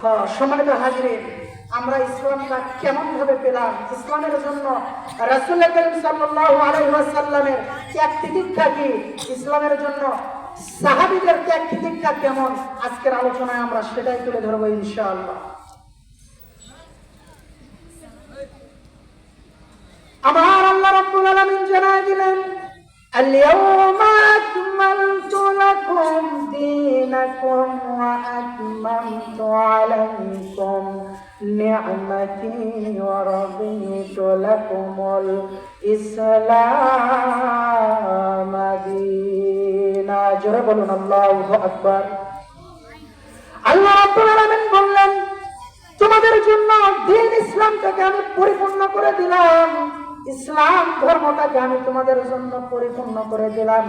হ্যাঁ, সম্মানিত হাজরিন, আমরা ইসলামটা কেমন ভাবে পেলাম? ইসলামের জন্য রসুল করিম কি? ইসলামের জন্য সাহাবিদের ত্যাগ তিতিক্ষা কেমন? আজকের আলোচনায় আমরা সেটাই তুলে ধরবো ইনশাআল্লাহ। আমার আল্লাহ রব্বুল আলামিন জানায় দিলেন আল ইয়াউমা আকমাল لكم دينكم وأتممت عليكم نعمتي ورضيت لكم الإسلام دينا جرى بلون الله أكبر আল্লাহ রাব্বুল আলামিন বললেন তোমাদের জন্য দিন ইসলামটাকে আমি পরিপূর্ণ করে দিলাম ইসলাম ধর্মটাকে আমি তোমাদের জন্য পরিপূর্ণ করে দিলাম,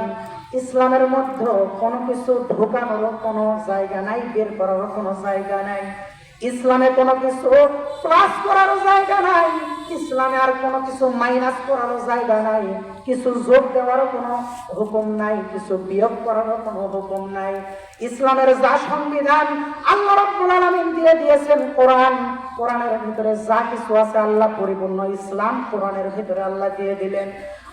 ইসলামের মধ্যে কোনো কিছু ঢোকানোর কোনো জায়গা নাই, বের করারও কোনো জায়গা নাই, ইসলামে কোনো কিছু প্লাস করারও জায়গা নাই, ইসলামে আর কোনো কিছু মাইনাস করারও জায়গা নাই, কিছু যোগ দেওয়ারও কোনো হুকুম নাই, কিছু বিয়োগ করারও কোনো হুকুম নাই। ইসলামের যা সংবিধান আল্লাহ দিয়েছেন কোরআন, কোরআনের ভিতরে যা কিছু আছে আল্লাহ পরিপূর্ণ। ইসলাম কোরআনের ভিতরে আল্লাহ দিয়ে দিলেন।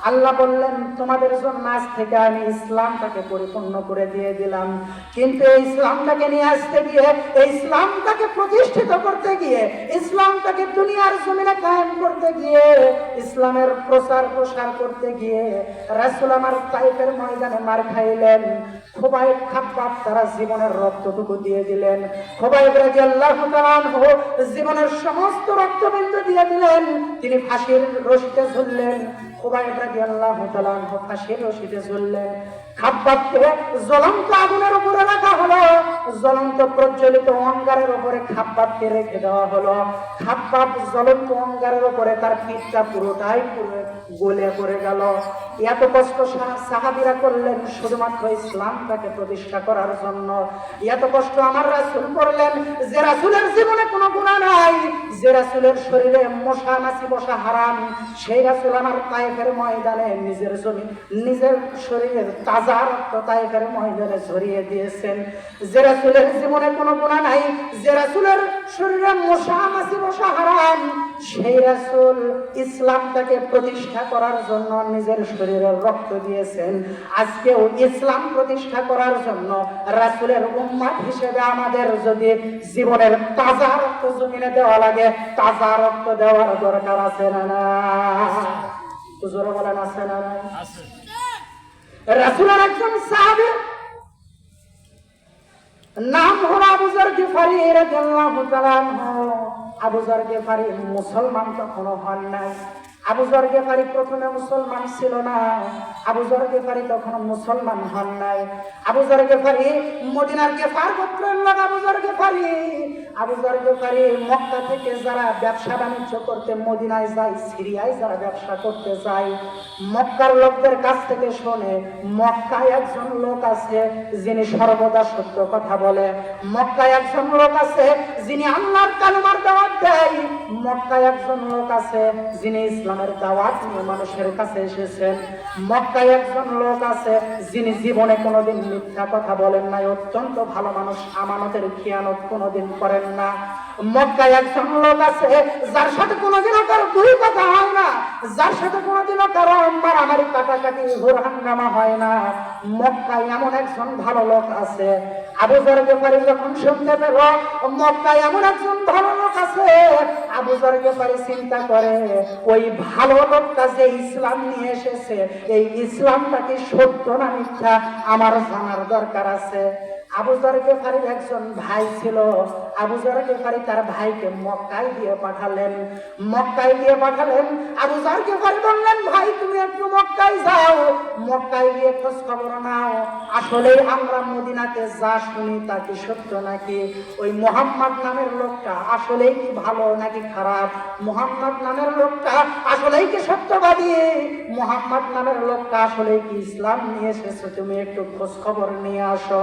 আল্লাহ বললেন, তোমাদের জন্য আজ থেকে আমি ইসলামটাকে পরিপূর্ণ করে দিয়ে দিলাম। কিন্তু এই ইসলামটাকে নিয়ে আসতে গিয়ে, এই ইসলামটাকে প্রতিষ্ঠিত করতে গিয়ে, ইসলামটাকে দুনিয়ার জমিনে কায়েম করতে গিয়ে, ইসলামের প্রচার প্রসার করতে গিয়ে রাসূল আমার তাইফের ময়দানে মার খাইলেন। খোবাই খাব্বাব তারা জীবনের রক্তটুকু দিয়ে দিলেন। খোবাই রাদিয়াল্লাহু তাআলা আনহু জীবনের সমস্ত রক্তবিন্দু দিয়ে দিলেন। তিনি ফাঁসির রশিতে ঝুললেন। গলে গেল। এত কষ্ট সাহাবীরা করলেন শুধুমাত্র ইসলামটাকে প্রতিষ্ঠা করার জন্য। এত কষ্ট আমার রাসুল করলেন যে রাসূলের জীবনে কোনো গুনাহ নাই। যে রাসূলের শরীরে মশা মাছি বসা হারাম, সেই রাসুল আমার তায়েফের ময়দানে নিজের জমি, নিজের শরীরের তাজা রক্ত তায়েফের ময়দানে ছড়িয়ে দিয়েছেন। যে রাসূলের জীবনে কোনো গুনাহ নাই, যে রাসূলের শরীরে মশা, মাছি বসা হারাম, সেই রাসূল ইসলামটাকে প্রতিষ্ঠা করার জন্য নিজের শরীরের রক্ত দিয়েছেন। আজকেও ইসলাম প্রতিষ্ঠা করার জন্য রাসূলের উম্মাত হিসেবে আমাদের যদি জীবনের তাজা রক্ত জমিনে দেওয়া লাগে, তাজা রক্ত দেওয়ার দরকার আছে না? হুজুর বলেন আছে না নাই? রাসূলের একজন সাহাবী নাম হলো আবু যর গিফারি রাদিয়াল্লাহু তাআলা আনহু। আবু যর গিফারি মুসলমান তখন হন নাই। আবু যর গিফারি প্রথমে মুসলমান ছিল না। আবু যর গিফারি তখন মুসলমান হন নাই। আবু যর গিফারি মদিনার গিফার গোত্রের লোক আবু যর গিফারি। আবু যর গিফারি মক্কা থেকে যারা ব্যবসা বাণিজ্য করতে, মদিনায় যায়, সিরিয়ায় যারা ব্যবসা করতে যায়, মক্কার লোকদের কাছ থেকে শোনে মক্কায় একজন লোক আছে যিনি সর্বদা সত্য কথা বলে। মক্কায় একজন লোক আছে যিনি আল্লাহর কালমার দাওয়াত দেয়। মক্কায় একজন লোক আছে যিনি ইসলামের দাওয়াত নিয়ে মানুষের কাছে এসেছেন। মক্কায় একজন লোক আছে, যিনি জীবনে কোনোদিন মিথ্যা কথা বলেন নাই, অত্যন্ত ভালো মানুষ, আমানতের খেয়ানত কোনোদিন করেন না। মক্কায় একজন লোক আছে, যার সাথে কোনোদিন দুই কথা হয় যার সাথে কোনোদিনও কারও মারামারি কাটাকাটি হুরহাঙ্গামা হয় না। মক্কায় এমন একজন ভালো লোক আছে। আবু জর ব্যাপারে যখন শুনতে পেল, মক্কায় এমন একজন ভালো লোক আছে, আবু জর ব্যাপারে চিন্তা করে, ওই ভালো লোকটা যে ইসলাম নিয়ে এসেছে, এই ইসলামটা কি সত্য না মিথ্যা আমার জানার দরকার আছে। আবু জর গেফারির একজন ভাই ছিল। আবু জর গেফারি তার ভাইকে মক্কায় দিয়ে পাঠালেন। মক্কায় দিয়ে পাঠালেন। আবু জর গেফারি বললেন, ভাই, তুমি একটু মক্কায় যাও। মক্কায় গিয়ে খোঁজ খবর নাও। আসলে আমরা মদিনাতে যা শুনি তা কি সত্য নাকি? ওই মোহাম্মদ নামের লোকটা আসলেই কি ভালো নাকি খারাপ? মোহাম্মদ নামের লোকটা আসলেই কি সত্যবাদী? মোহাম্মদ নামের লোকটা আসলেই কি ইসলাম নিয়ে এসেছে? তুমি একটু খোঁজ খবর নিয়ে আসো।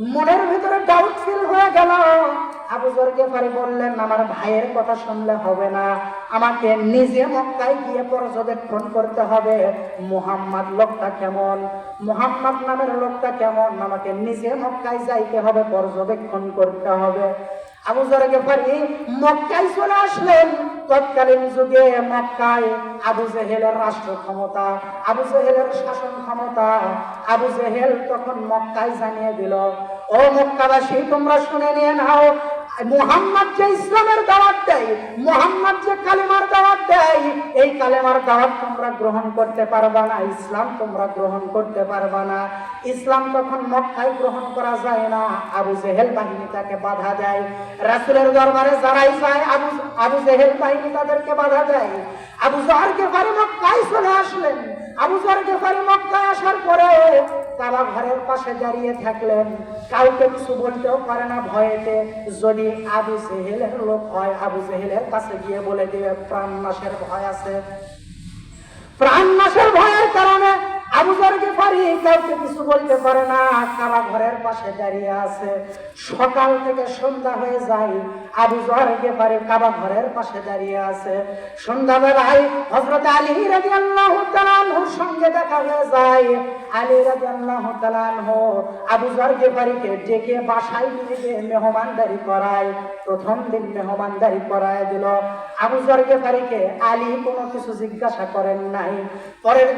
মনের ভিতরে ডাউট ফিল হয়ে গেল। আবুজার গেফারি বললেন, আমার ভাইয়ের কথা শুনলে হবে না। আমাকে নিজে মক্কায় গিয়ে পর্যবেক্ষণ করতে হবে। মুহাম্মদ লোকটা কেমন? মুহাম্মদ নামের লোকটা কেমন? আমাকে নিজে মক্কায় যাইতে হবে, পর্যবেক্ষণ করতে হবে। আবু জর গেফারি মক্কায় চলে আসলেন। তৎকালীন যুগে মক্কায় আবু জেহেলের রাষ্ট্র ক্ষমতা, আবু জেহেলের শাসন ক্ষমতা, আবু জেহেল তখন মক্কায় জানিয়ে দিল, ও মক্কাবাসী, তোমরা শুনে নিয়ে নাও, মোহাম্মদ যে ইসলামের দাওয়াত দেয়, মুহাম্মদ যে কালিমার কালেমার দাওয়াত তোমরা গ্রহণ করতে পারবা না, ইসলাম তোমরা গ্রহণ করতে পারবা না। ইসলাম তখন মক্কায় গ্রহণ করা যায় না। আবু জেহেল বাহিনী তাকে বাধা দেয়। রাসুলের দরবারে যারাই যায়, আবু আবু জেহেল বাহিনী তাদেরকে বাধা দেয়। আবু জাহারকে বারে মক্কায় চলে আসলেন। আবু জাহর গেফারি মক্কায় আসার পরে তারা ঘরের পাশে দাঁড়িয়ে থাকলেন। কাউকে কিছু বলতেও পারে না ভয়েতে। যদি আবু জেহেলের লোক হয়, আবু জেহেলের কাছে গিয়ে বলে দিবে প্রাণ নাশের ভয় আছে। প্রাণ নাশের ভয়ের কারণে আবু জারকে পারি কাউকে কিছু বলতে পারে না, কাবা ঘরের পাশে দাঁড়িয়ে আছে। সকাল থেকে সন্ধ্যা হয়ে যায়, আবু জারকে পারি কাবা ঘরের পাশে দাঁড়িয়ে আছে। সন্ধ্যাবেলায় হযরত আলী রাদিয়াল্লাহু তাআলা আনহুর সঙ্গে দেখা হয়ে যায়। আলী রাদিয়াল্লাহু তাআলা আনহু আবু জারকে পারিকে ডেকে বাসায় নিয়ে মেহমানদারি করায়, প্রথম দিন মেহমানদারি করায় দিল। আবু জারকে পারিকে আলী কোনো কিছু জিজ্ঞাসা করেন নাই। পরের